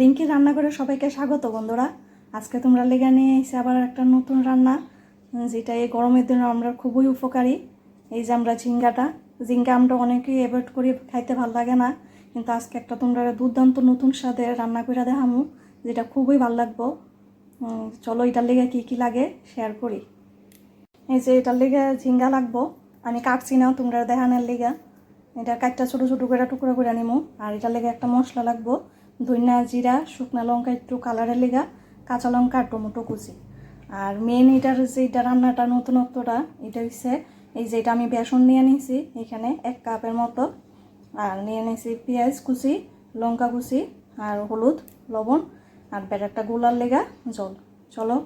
রিঙ্কি রান্না করে সবাইকে স্বাগত বন্ধুরা। আজকে তোমরা লেগে নিয়ে এসে আবার একটা নতুন রান্না যেটা এই গরমের দিনে আমরা খুবই উপকারী। এই যে আমরা ঝিঙ্গাটা, ঝিঙ্গা আমরা অনেকেই অ্যাভয়েড করি, খাইতে ভালো লাগে না। কিন্তু আজকে একটা তোমরা দুর্দান্ত নতুন স্বাদে রান্না করে দেখামু, যেটা খুবই ভালো লাগবো। চলো এটার লেগে কী কী লাগে শেয়ার করি। এই যে এটার লেগে ঝিঙ্গা লাগবো, আমি কাটছি না তোমরা দেখানোর লেগে। এটা কাটটা ছোটো ছোটো করে টুকরো করে নিমু, আর এটার লেগে একটা মশলা লাগবো ধইনা জিরা, শুকনা লঙ্কা একটু কালারের লেগা। কাঁচা লঙ্কা টমেটো কুচি। আর মেন এটার যে এটা রান্নাটা নতুনত্বটা, এটা হচ্ছে এই যে এটা আমি বেসন নিয়ে নিয়েছি এখানে এক কাপের মতো। আর নিয়ে নিয়েছি পেঁয়াজ কুচি, লঙ্কা কুচি আর হলুদ, লবণ আর ব্যাটারটা গোলার লেগা জল। চলো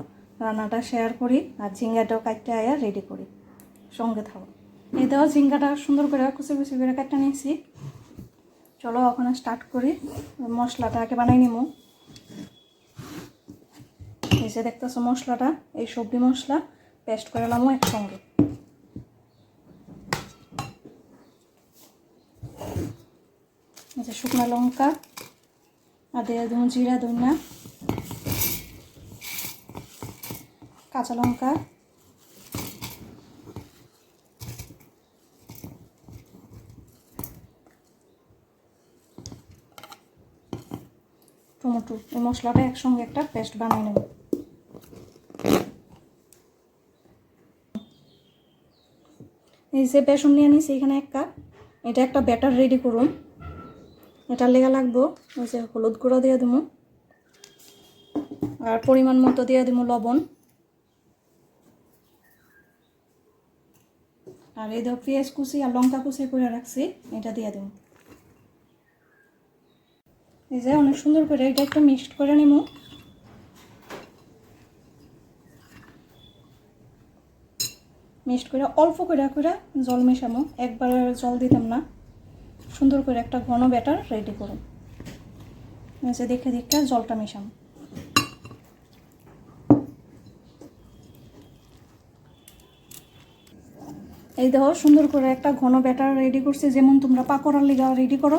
রান্নাটা শেয়ার করি আর ঝিঙ্গাটাও কাটতে আয়া রেডি করি। সঙ্গে থাকো। দেওয়া ঝিঙ্গাটা সুন্দর করে কুচি কুচি করে কাটতে নিয়েছি চলো ওখানে স্টার্ট করি। মশলাটা আগে বানাই এই যে দেখতেছো মশলাটা, এই সবজি মশলা, পেস্ট করে নিলাম একসঙ্গে। যে শুকনো লঙ্কা, আর দিয়ে দেবো জিরা, ধনিয়া, কাঁচা লঙ্কা। টমেটো, এই মশলাটা একসঙ্গে একটা পেস্ট বানিয়ে নেব। এই যে বেসন নিয়ে নিছি এখানে এক কাপ। এটা একটা ব্যাটার রেডি করুন। এটার লেগা লাগবো ওই যে হলুদ গুঁড়ো দিয়ে দেবো আর পরিমাণ মতো দিয়ে দেবো লবণ। আর এই ধর পেঁয়াজ কুচি আর লঙ্কা কুচি করে রাখছি, এটা দিয়ে দেবো এই যে অনেক সুন্দর করে এটা একটু মিক্সড করে নিব মিক্সড করে, অল্প করে করে জল মেশামো একবার জল দিতাম না। সুন্দর করে একটা ঘন ব্যাটার রেডি করুন। যে দেখে দেখে জলটা মেশাম এই দেখো, সুন্দর করে একটা ঘন ব্যাটার রেডি করছি। যেমন তোমরা পাকোড়ার লিগা রেডি করো,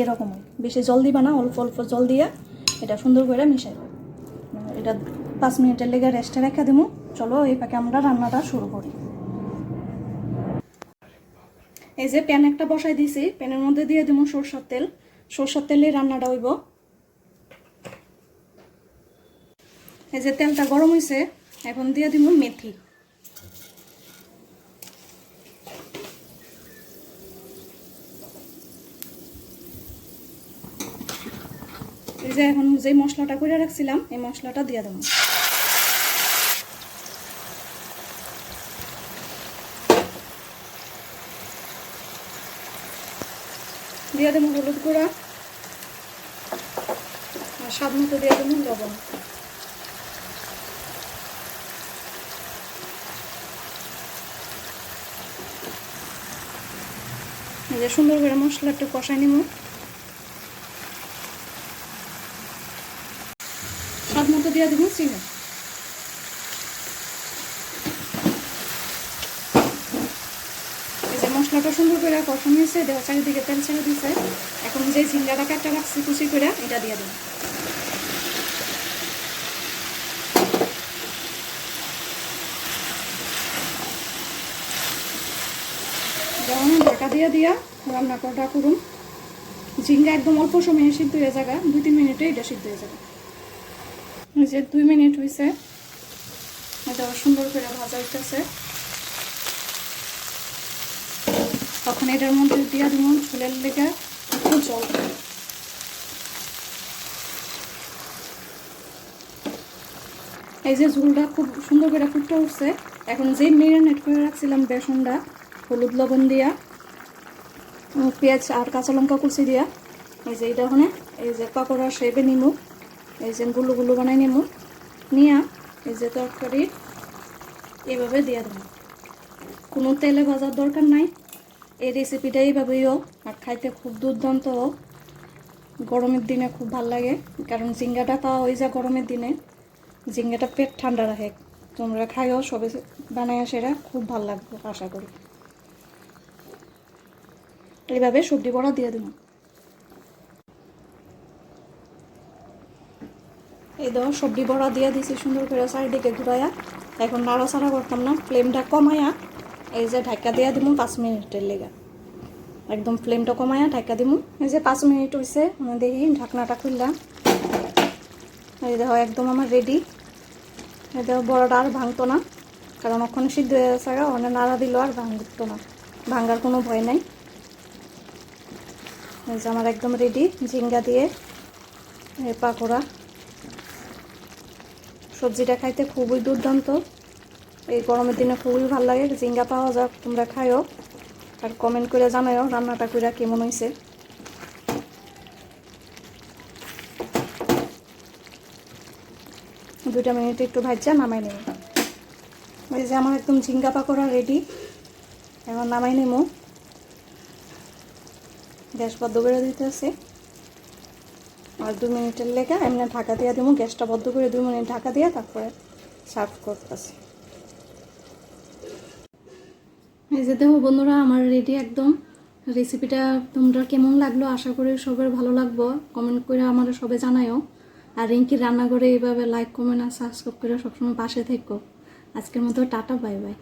এরকমই। বেশি জল দিবা না, অল্প অল্প জল দিয়া এটা সুন্দর করে মিশাই। এটা পাঁচ মিনিটের লেগে রেস্টে রেখে দেবো চলো, এই পাকে আমরা রান্নাটা শুরু করি। এই যে প্যান একটা বসাই দিছি, প্যানের মধ্যে দিয়ে দেবো সরষের তেল। সরষের তেলে রান্নাটা হইব। এই যে তেলটা গরম হয়েছে এখন দিয়ে দিব মেথি। এই যে এখন যে মশলাটা করে রাখছিলাম, এই মশলাটা দিয়ে দেবো দিয়ে দেবো হলুদ গুঁড়া আর স্বাদ মতো দিয়ে দেবো লবণ। যে সুন্দর করে মশলা একটু কষাই নিব। স্বাদ মতো দিয়ে দেবো চিনি এই যে মশলাটা সুন্দর করে কষানো হয়েছে দেওয়া চারিদিকে তেল ছেড়ে দিছে এখন যে ঝিঙ্গাটা কাটটা রাখছি, কুচি করে, এটা দিয়ে দেবো। যেমন ঢাকা দিয়ে দিয়া রান্না করাটা করুন। ঝিঙ্গা একদম অল্প সময়ে সিদ্ধ হয়ে যাবে দুই তিন মিনিটে এটা সিদ্ধ হয়ে যাবে। যে দুই মিনিট হয়েছে, এটা সুন্দর করে ভাজা হইতেছে। তখন এটার মধ্যে দিয়া দিব ঝোলের লেগে একটু জল। এই যে ঝোলটা খুব সুন্দর করে ফুটতে উঠছে, এখন যে মেরিনেট করে রাখছিলাম বেসনটা, হলুদ লবণ দিয়া পেঁয়াজ আর কাঁচা লঙ্কা কুচি দিয়া, এই যে এইটা ওখানে এই যে পাকোড়া শেপে নিমু, এই যে গুলো গুলো বানাই নিমু, নিয়া এই যে তরকারি এইভাবে দিয়ে দেবো। কোনো তেলে ভাজার দরকার নাই। এই রেসিপিটা এইভাবেইও আর খাইতে খুব দুর্দান্ত হোক গরমের দিনে খুব ভালো লাগে, কারণ জিঙ্গাটা পাওয়া হয়ে যায় গরমের দিনে। ঝিঙ্গাটা পেট ঠান্ডা রাখে। তোমরা খাইও, সবে বানায় সেটা খুব ভালো লাগবে, আশা করি। এইভাবে সবজি বড়া দিয়ে দেবো এই দাও সবজি বড়া দিয়ে দিছি সুন্দর করে চারিদিকে ঘুরাইয়া এখন নাড়া নাড়াচাড়া করতাম না ফ্লেমটা কমাইয়া এই যে ঢাকা দিয়ে দিব পাঁচ মিনিটের লেগে। একদম ফ্লেমটা কমাইয়া ঢাকা দিব এই যে পাঁচ মিনিট হয়েছে দেখি ঢাকনাটা খুললাম। এই দেখো, একদম আমার রেডি এই দেখো, বড়টা আর ভাঙতো না, কারণ ওখানে সিদ্ধ হয়ে গেছে ওখানে নাড়া দিল আর ভাঙতো না। ভাঙার কোনো ভয় নাই। এই যে আমার একদম রেডি ঝিঙ্গা দিয়ে পাকোড়া। সবজিটা খাইতে খুবই দুর্দান্ত। এই গরমের দিনে খুবই ভালো লাগে ঝিঙ্গা পাওয়া যাক, তোমরা খাইও আর কমেন্ট করে জানাইও রান্নাটা করে কেমন হয়েছে দুইটা মিনিট একটু ভাজা নামাই নেব এই যে আমার একদম ঝিঙ্গা পাকোড়া রেডি এখন নামাই নেব গ্যাস বদ্ধ করে দিতে আছে। আর দু মিনিটের লেগে, এমনি ঢাকা দিয়ে দেবো গ্যাসটা বদ্ধ করে দু মিনিট ঢাকা দিয়ে তারপরে সার্ভ করতেছি। এই যে দেখো বন্ধুরা, আমার রেডি একদম। রেসিপিটা তোমরা কেমন লাগল আশা করি সবার ভালো লাগবো। কমেন্ট করে আমার সবে জানায়ও। আর রিঙ্কির রান্না করে এইভাবে লাইক কমেন্ট আর সাবস্ক্রাইব করে সবসময় পাশে থেকো। আজকের মতো টাটা বাই বাই